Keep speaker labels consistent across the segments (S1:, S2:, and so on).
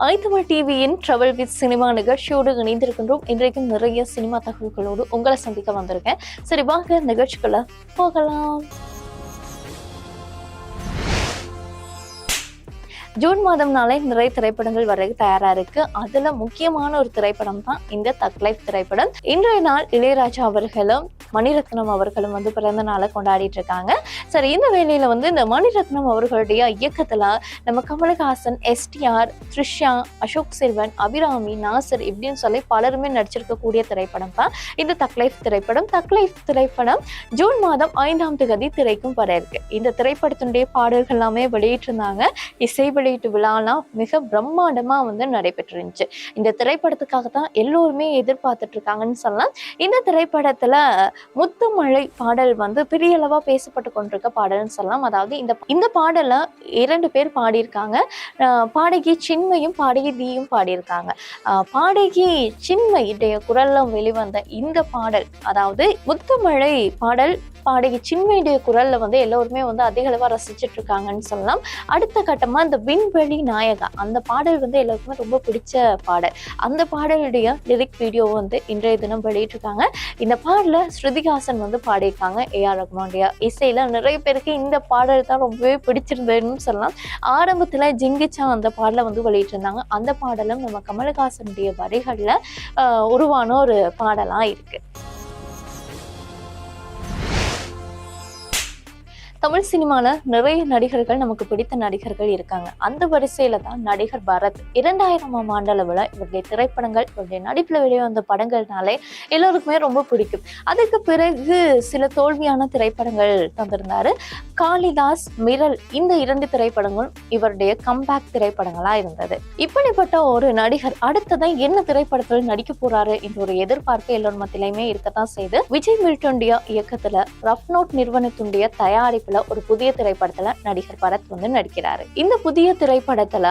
S1: ஐந்தமிழ் டிவியின் travel with cinema நிகழ்ச்சியோடு இணைந்திருக்கின்றோம். இன்றைக்கும் நிறைய சினிமா தகவல்களோடு உங்களை சந்திக்க வந்திருக்கேன். சரி வாங்க நிகழ்ச்சிக்குள்ள போகலாம். ஜூன் மாதம்னாலே நிறைய திரைப்படங்கள் வர தயாரா இருக்கு. அதுல முக்கியமான ஒரு திரைப்படம் தான் இந்த தக் லைஃப் திரைப்படம். இன்றைய நாள் இளையராஜா அவர்களும் மணிரத்னம் அவர்களும் வந்து பிறந்த நாளை கொண்டாடிட்டு இருக்காங்க. சரி இந்த வேலையில வந்து இந்த மணிரத்னம் அவர்களுடைய இயக்கத்துல நம்ம கமலஹாசன் எஸ்டிஆர் த்ரிஷா அசோக் செல்வன் அபிராமி நாசர் இப்படின்னு சொல்லி பலருமே நடிச்சிருக்கக்கூடிய திரைப்படம் தான் இந்த தக் லைஃப் திரைப்படம். தக் லைஃப் திரைப்படம் ஜூன் மாதம் ஐந்தாம் தேதி திரைக்கும் வர இருக்கு. இந்த திரைப்படத்தினுடைய பாடல்கள் எல்லாமே வெளியிட்டிருந்தாங்க. இசை வெளியீட்டு விழாலாம் மிக பிரம்மாண்டமா வந்து நடைபெற்றிருந்துச்சு. இந்த திரைப்படத்துக்காக தான் எல்லோருமே எதிர்பார்த்துட்டு இருக்காங்கன்னு சொல்லலாம். இந்த திரைப்படத்தில் முத்துமழை பாடல் வந்து பெரிய அளவா பேசப்பட்டு கொண்டிருக்க பாடல்னு சொல்லலாம். அதாவது இந்த இந்த பாடலை இரண்டு பேர் பாடியிருக்காங்க. பாடகி சின்மையும் பாடகி தீயும் பாடியிருக்காங்க. பாடகி சின்மையுடைய குரல்ல வெளிவந்த இந்த பாடல் அதாவது முத்துமழை பாடல் பாடகி சின்மையுடைய குரல்ல வந்து எல்லோருமே வந்து அதிக அளவா இருக்காங்கன்னு சொல்லலாம். அடுத்த கட்டமாக இந்த விண்வெளி நாயகா. அந்த பாடல் வந்து எல்லாருக்குமே ரொம்ப பிடிச்ச பாடல். அந்த பாடலுடைய லிரிக் வீடியோவை வந்து இன்றைய தினம் வெளியிட்டிருக்காங்க. இந்த பாடல ஸ்ருதிஹாசன் வந்து பாடியிருக்காங்க. ஏஆர் ரகுமானுடைய இசையில நிறைய பேருக்கு இந்த பாடல் தான் ரொம்பவே பிடிச்சிருந்ததுன்னு சொல்லலாம். ஆரம்பத்தில் ஜிங்கிச்சா அந்த பாடலை வந்து வெளியிட்டிருந்தாங்க. அந்த பாடலும் நம்ம கமலஹாசனுடைய வரிகளில் உருவான ஒரு பாடலாக இருக்குது தமிழ் சினிமாவில் நிறைய நடிகர்கள் நமக்கு பிடித்த நடிகர்கள் இருக்காங்க. அந்த வரிசையில தான் நடிகர் பரத் இரண்டாயிரமாம் ஆண்டளவில் இவருடைய திரைப்படங்கள் இவருடைய நடிப்பில் வெளிவந்த படங்கள்னாலே எல்லோருக்குமே ரொம்ப பிடிக்கும். அதுக்கு பிறகு சில தோல்வியான திரைப்படங்கள் தந்திருந்தாரு. காளிதாஸ் மிரல் இந்த இரண்டு திரைப்படங்களும் இவருடைய கம்பேக் திரைப்படங்களா இருந்தது. இப்படிப்பட்ட ஒரு நடிகர் அடுத்ததான் என்ன திரைப்படத்தில் நடிக்க போறாரு என்ற ஒரு எதிர்பார்ப்பு எல்லோர் மத்தியிலுமே இருக்கத்தான் செய்து விஜய் மில்டோண்டியா இயக்கத்துல ரஃப் நோட் நிறுவனத்துடைய தயாரிப்பில் ஒரு புதிய திரைப்படத்துல நடிகர் பரத் வந்து நடிக்கிறாரு. இந்த புதிய திரைப்படத்துல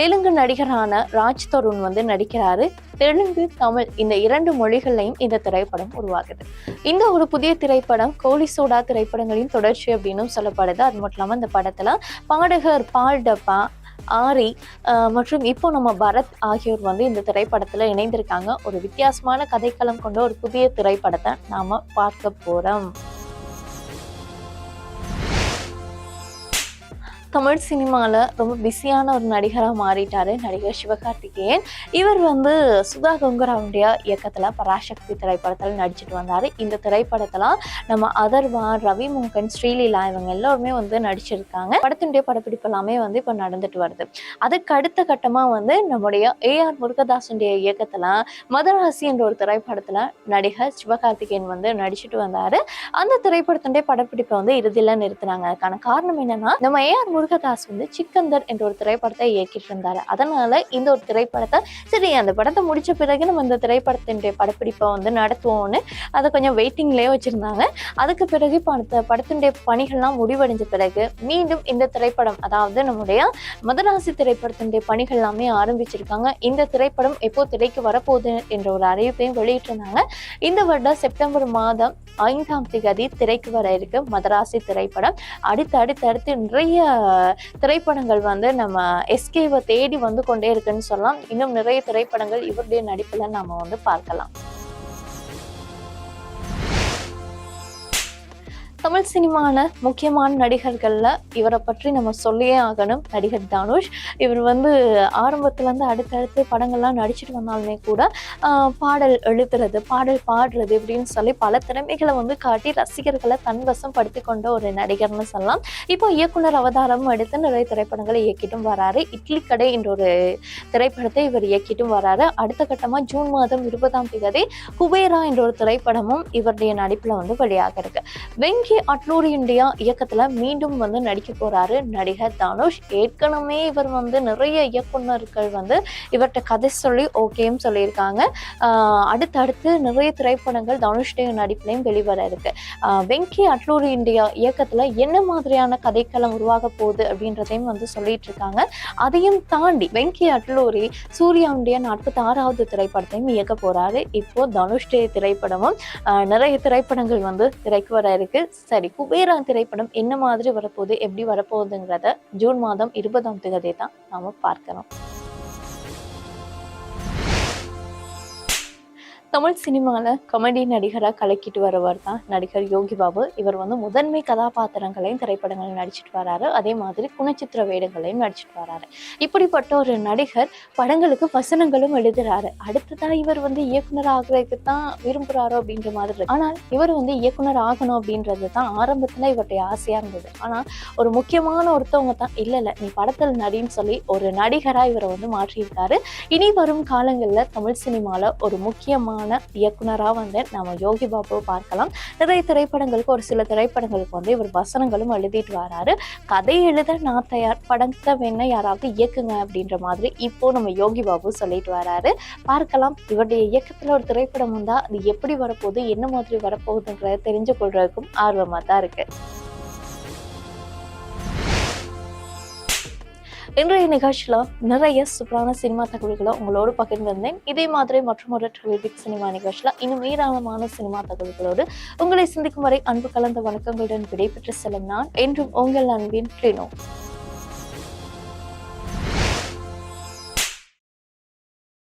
S1: தெலுங்கு நடிகரான ராஜ் தருண் வந்து நடிக்கிறாரு. தெலுங்கு தமிழ் இந்த இரண்டு மொழிகள்லையும் இந்த திரைப்படம் உருவாகுது. இந்த ஒரு புதிய திரைப்படம் கோலி சோடா திரைப்படங்களின் தொடர்ச்சி அப்படின்னும் சொல்லப்படுது. அது மட்டும் இல்லாம இந்த படத்துல பாடகர் பால் டப்பா ஆரி மற்றும் இப்போ நம்ம பரத் ஆகியோர் வந்து இந்த திரைப்படத்துல இணைந்திருக்காங்க. ஒரு வித்தியாசமான கதைக்களம் கொண்ட ஒரு புதிய திரைப்படத்தை நாம பார்க்க போறோம். தமிழ் சினிமாவில் ரொம்ப பிஸியான ஒரு நடிகராக மாறிட்டார் நடிகர் சிவகார்த்திகேயன். இவர் வந்து சுதா கங்குராவுடைய இயக்கத்தில் பராசக்தி திரைப்படத்தில் நடிச்சிட்டு வந்தார். இந்த திரைப்படத்தில் நம்ம அதர்வா ரவி ஸ்ரீலீலா இவங்க எல்லாருமே வந்து நடிச்சிருக்காங்க. படத்தினுடைய படப்பிடிப்பு எல்லாமே வந்து இப்போ நடந்துட்டு வருது. அதுக்கு அடுத்த கட்டமாக வந்து நம்முடைய ஏஆர் முருகதாசனுடைய இயக்கத்தில் மதராசி என்ற ஒரு திரைப்படத்தில் நடிகர் சிவகார்த்திகேயன் வந்து நடிச்சிட்டு வந்தார். அந்த திரைப்படத்தினுடைய படப்பிடிப்பை வந்து இறுதியில் நிறுத்தினாங்க. அதுக்கான காரணம் என்னன்னா நம்ம ஏஆர் முருகதாஸ் வந்து சிக்கந்தர் என்ற ஒரு திரைப்படத்தை இயக்கிட்டு இருந்தாரு அதனால இந்த ஒரு திரைப்படத்தை சரி அந்த படத்தை முடிச்ச பிறகு நம்ம இந்த திரைப்படத்தினுடைய படப்பிடிப்பை வந்து நடத்துவோம்னு அதை கொஞ்சம் வெயிட்டிங்லேயே வச்சிருந்தாங்க. அதுக்கு பிறகு இப்போ அந்த படத்தினுடைய பணிகள்லாம் முடிவடைஞ்ச பிறகு மீண்டும் இந்த திரைப்படம் அதாவது நம்முடைய மதராசி திரைப்படத்தினுடைய பணிகள் எல்லாமே ஆரம்பிச்சிருக்காங்க. இந்த திரைப்படம் எப்போ திரைக்கு வரப்போகுது என்ற ஒரு அறிவிப்பையும் வெளியிட்டிருந்தாங்க. இந்த வருடம் செப்டம்பர் மாதம் ஐந்தாம் தேதி திரைக்கு வர இருக்கு மதராசி திரைப்படம். அடுத்து அடுத்து அடுத்து நிறைய திரைப்படங்கள் வந்து நம்ம எஸ்கேவை தேடி வந்து கொண்டே இருக்குன்னு சொல்லலாம். இன்னும் நிறைய திரைப்படங்கள் இவருடைய நடிப்புல நாம வந்து பார்க்கலாம். தமிழ் சினிமான முக்கியமான நடிகர்கள்ல இவரை பற்றி நம்ம சொல்லியே ஆகணும். நடிகர் தனுஷ். இவர் வந்து ஆரம்பத்துல இருந்து அடுத்தடுத்து படங்கள்லாம் நடிச்சிட்டு வந்தாலுமே கூட பாடல் எழுதுறது பாடல் பாடுறது இப்படின்னு சொல்லி பல திறமைகளை வந்து காட்டி ரசிகர்களை தன்வசம் படுத்தி கொண்ட ஒரு நடிகர்னு சொல்லலாம். இப்போ இயக்குனர் அவதாரம் எடுத்து நிறைய திரைப்படங்களை இயக்கிட்டும் வராரு. இட்லி கடை என்ற ஒரு திரைப்படத்தை இவர் இயக்கிட்டும் வராரு. அடுத்த கட்டமா ஜூன் மாதம் இருபதாம் தேதி குபேரா என்ற ஒரு திரைப்படமும் இவருடைய நடிப்புல வந்து வெளியாக இருக்கு வெங்கி அட்லூரியுடைய இயக்கத்துல மீண்டும் வந்து நடிக்க போறாரு நடிகர் தனுஷ். ஏற்கனவே இவர் வந்து நிறைய இயக்குனர்கள் வந்து இவர்கிட்ட கதை சொல்லி ஓகேன்னு சொல்லியிருக்காங்க. அடுத்தடுத்து நிறைய திரைப்படங்கள் தனுஷ்டைய நடிப்புலையும் வெளிவர இருக்கு. வெங்கி அட்லூரி இந்தியா இயக்கத்துல என்ன மாதிரியான கதைக்களம் உருவாக போகுது அப்படின்றதையும் வந்து சொல்லிட்டு இருக்காங்க. அதையும் தாண்டி வெங்கி அட்லூரி சூர்யாவுடைய நாற்பத்தி ஆறாவது திரைப்படத்தையும் இயக்க போறாரு. இப்போ தனுஷ்டைய திரைப்படமும் நிறைய திரைப்படங்கள் வந்து திரைக்கு வர இருக்கு. சரி குபேரா திரைப்படம் என்ன மாதிரி வரப்போகுது எப்படி வரப்போகுதுங்கிறத ஜூன் மாதம் இருபதாம் தேதி தான் நாம பார்க்கணும். தமிழ் சினிமாவில் காமெடி நடிகராக கலக்கிட்டு வரவர் தான் நடிகர் யோகி பாபு. இவர் வந்து முதன்மை கதாபாத்திரங்களையும் திரைப்படங்களையும் நடிச்சிட்டு வராரு. அதே மாதிரி குணச்சித்திர வேடங்களையும் நடிச்சிட்டு வராரு. இப்படிப்பட்ட ஒரு நடிகர் படங்களுக்கு வசனங்களும் எழுதுறாரு. அடுத்ததான் இவர் வந்து இயக்குனர் ஆகிறதுக்கு தான் விரும்புகிறாரோ அப்படின்ற மாதிரி இருக்கு. ஆனால் இவர் வந்து இயக்குனர் ஆகணும் அப்படின்றது தான் ஆரம்பத்தில் இவருடைய ஆசையாக இருந்தது. ஆனால் ஒரு முக்கியமான ஒருத்தவங்க தான். இல்லை இல்லை நீ படத்தில் நடின்னு சொல்லி ஒரு நடிகராக இவரை வந்து மாற்றியிருக்காரு. இனி வரும் காலங்களில் தமிழ் சினிமாவில் ஒரு முக்கியமான இயக்குனராக வந்து நம்ம யோகி பாபுவை பார்க்கலாம். நிறைய திரைப்படங்களுக்கு ஒரு சில திரைப்படங்களுக்கு வந்து இவர் வசனங்களும் எழுதிட்டு வராரு. கதை எழுத நான் தயார் படத்தை வேணா யாராவது இயக்குங்க அப்படின்ற மாதிரி இப்போ நம்ம யோகி பாபு சொல்லிட்டு வராரு. பார்க்கலாம். இவருடைய இயக்கத்தில் ஒரு திரைப்படம் வந்தால் அது எப்படி வரப்போகுது என்ன மாதிரி வரப்போகுதுன்றத தெரிஞ்சு கொள்றதுக்கும் ஆர்வமாக தான் இருக்குது இன்றைய நிகழ்ச்சியில் நிறைய சூப்பரான சினிமா தகவல்களை உங்களோடு பகிர்ந்திருந்தேன் இதே மாதிரி மற்றும் ஒரு சினிமா நிகழ்ச்சியில் இன்னும் ஏராளமான சினிமா தகவல்களோடு உங்களை சந்திக்கும் வரை அன்பு கலந்த வணக்கங்களுடன் விடைபெற்று செல்லும் நான் என்றும் உங்கள் அன்பின் ட்ரினோ